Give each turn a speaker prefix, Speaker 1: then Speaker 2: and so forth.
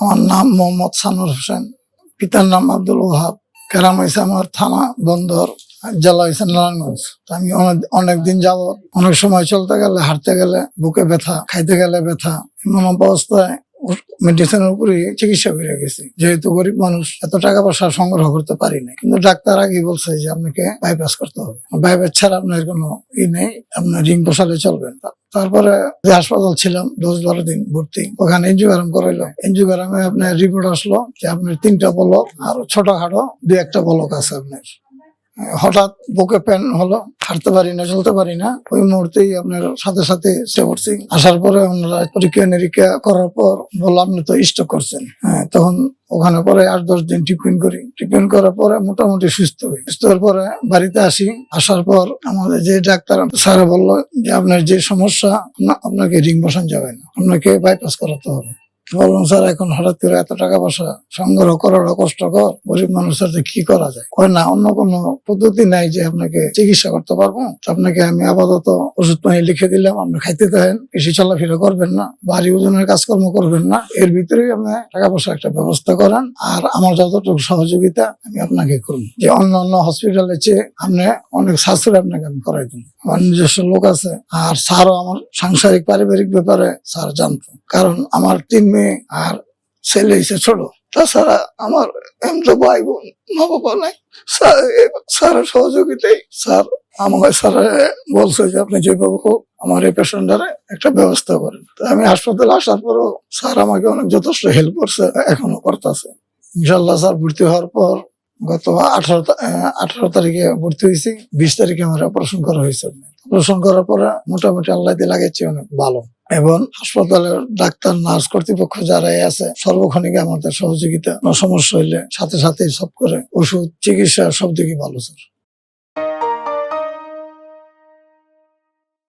Speaker 1: আমার নাম মোহাম্মদ সানুর হোসেন। পিতার নাম আব্দুল ওহাব। গ্রাম হয়েছে আমার থানা, বন্দর, জেলা হয়েছে নারায়ণগঞ্জ। আমি অনেক- অনেকদিন যাব অনেক সময় চলতে গেলে, হাঁটতে গেলে বুকে ব্যথা, খাইতে গেলে ব্যথা, এমন অবস্থায় মেডিসিনের উপরে চিকিৎসা করে গেছি। যেহেতু গরিব মানুষ, এত টাকা পয়সা সংগ্রহ করতে পারি না কিন্তু ডাক্তার আগে বলছে যে, আপনাকে বাইপাস করতে হবে। বাইপাস ছাড়া আপনার কোনো ই নেই, আপনার রিং বসালে চলবেন তারপরে যে হাসপাতাল ছিলাম, দশ বারো দিন ভর্তি। ওখানে এনজিওগ্রাম করাইলো। এনজিওগ্রামে আপনার রিপোর্ট আসলো যে আপনার তিনটা বলক আর ছোটখাটো দু একটা ব্লক আছে আপনার। হঠাৎ বুকে পেন হলো, হাঁটতে পারি না চলতে পারি না ওই মুহূর্তেই আপনার সাথে সাথে এসে পড়ছি। আসার পরে আপনারা পরীক্ষা নিরীক্ষা করার পর বলল আপনি তো স্টক করছেন। হ্যাঁ তখন ওখানে পরে আট, দশ দিন ট্রিটমেন্ট করি। ট্রিটমেন্ট করার পরে মোটামুটি সুস্থ হই। সুস্থ হওয়ার পরে বাড়িতে আসি। আসার পর আমাদের যে ডাক্তার স্যার বলল যে, আপনার যে সমস্যা, আপনাকে রিং বসান যাবে না। আপনাকে বাইপাস করাতে হবে। বললাম, স্যার, এখন হঠাৎ করে এত টাকা পয়সা সংগ্রহ করাটা কষ্টকর। গরিব মানুষের কি করা যায়? কয়, না, অন্য কোনো পদ্ধতি নাই যে আপনাকে চিকিৎসা করতে পারব। আপনাকে আমি আপাতত ওষুধ পানি লিখে দিলাম, আপনি খাইতে থাকেন। বেশি চলাফেরা করবেন না, ভারী ওজনের কাজকর্ম করবেন না। এর ভিতরেই আপনি টাকা পয়সা একটা ব্যবস্থা করেন। আর আমার যতটুকু সহযোগিতা আমি আপনাকে করুন যে অন্য অন্য হসপিটালে চেয়ে আপনি অনেক সাশ্রয় আপনাকে আমি করাই দিন আমার নিজস্ব লোক আছে। আর স্যারও আমার সাংসারিক, পারিবারিক ব্যাপারে স্যার জানতো। কারণ আমার তিন মেয়ে আর ছেলে এসে ছোট। তাছাড়া আমার এমতো ভাই বোন, মা বাবা নাই। স্যার সহযোগিতাই স্যার আমাকে, স্যার বলছে যে আপনি যেভাবে হোক আমার এই পেশেন্টারে একটা ব্যবস্থা করেন। আমি হাসপাতালে আসার পরও স্যার আমাকে অনেক যথেষ্ট হেল্প করছে, এখনও করতেছে। ইনশাল্লাহ স্যার ভর্তি হওয়ার পর গত আঠারো আঠারো তারিখে ভর্তি হয়েছি, বিশ তারিখে আমার অপারেশন করা হয়েছে। অপারেশন করার পরে মোটামুটি আল্লাহ দিয়ে লাগেছে অনেক ভালো। এবং হাসপাতালের ডাক্তার, নার্স কর্তৃপক্ষ যারাই আছে, সর্বক্ষণিক আমাদের সহযোগিতা সমস্যা হইলে সাথে সাথে সব করে। ওষুধ, চিকিৎসা সব দিকে ভালো, স্যার।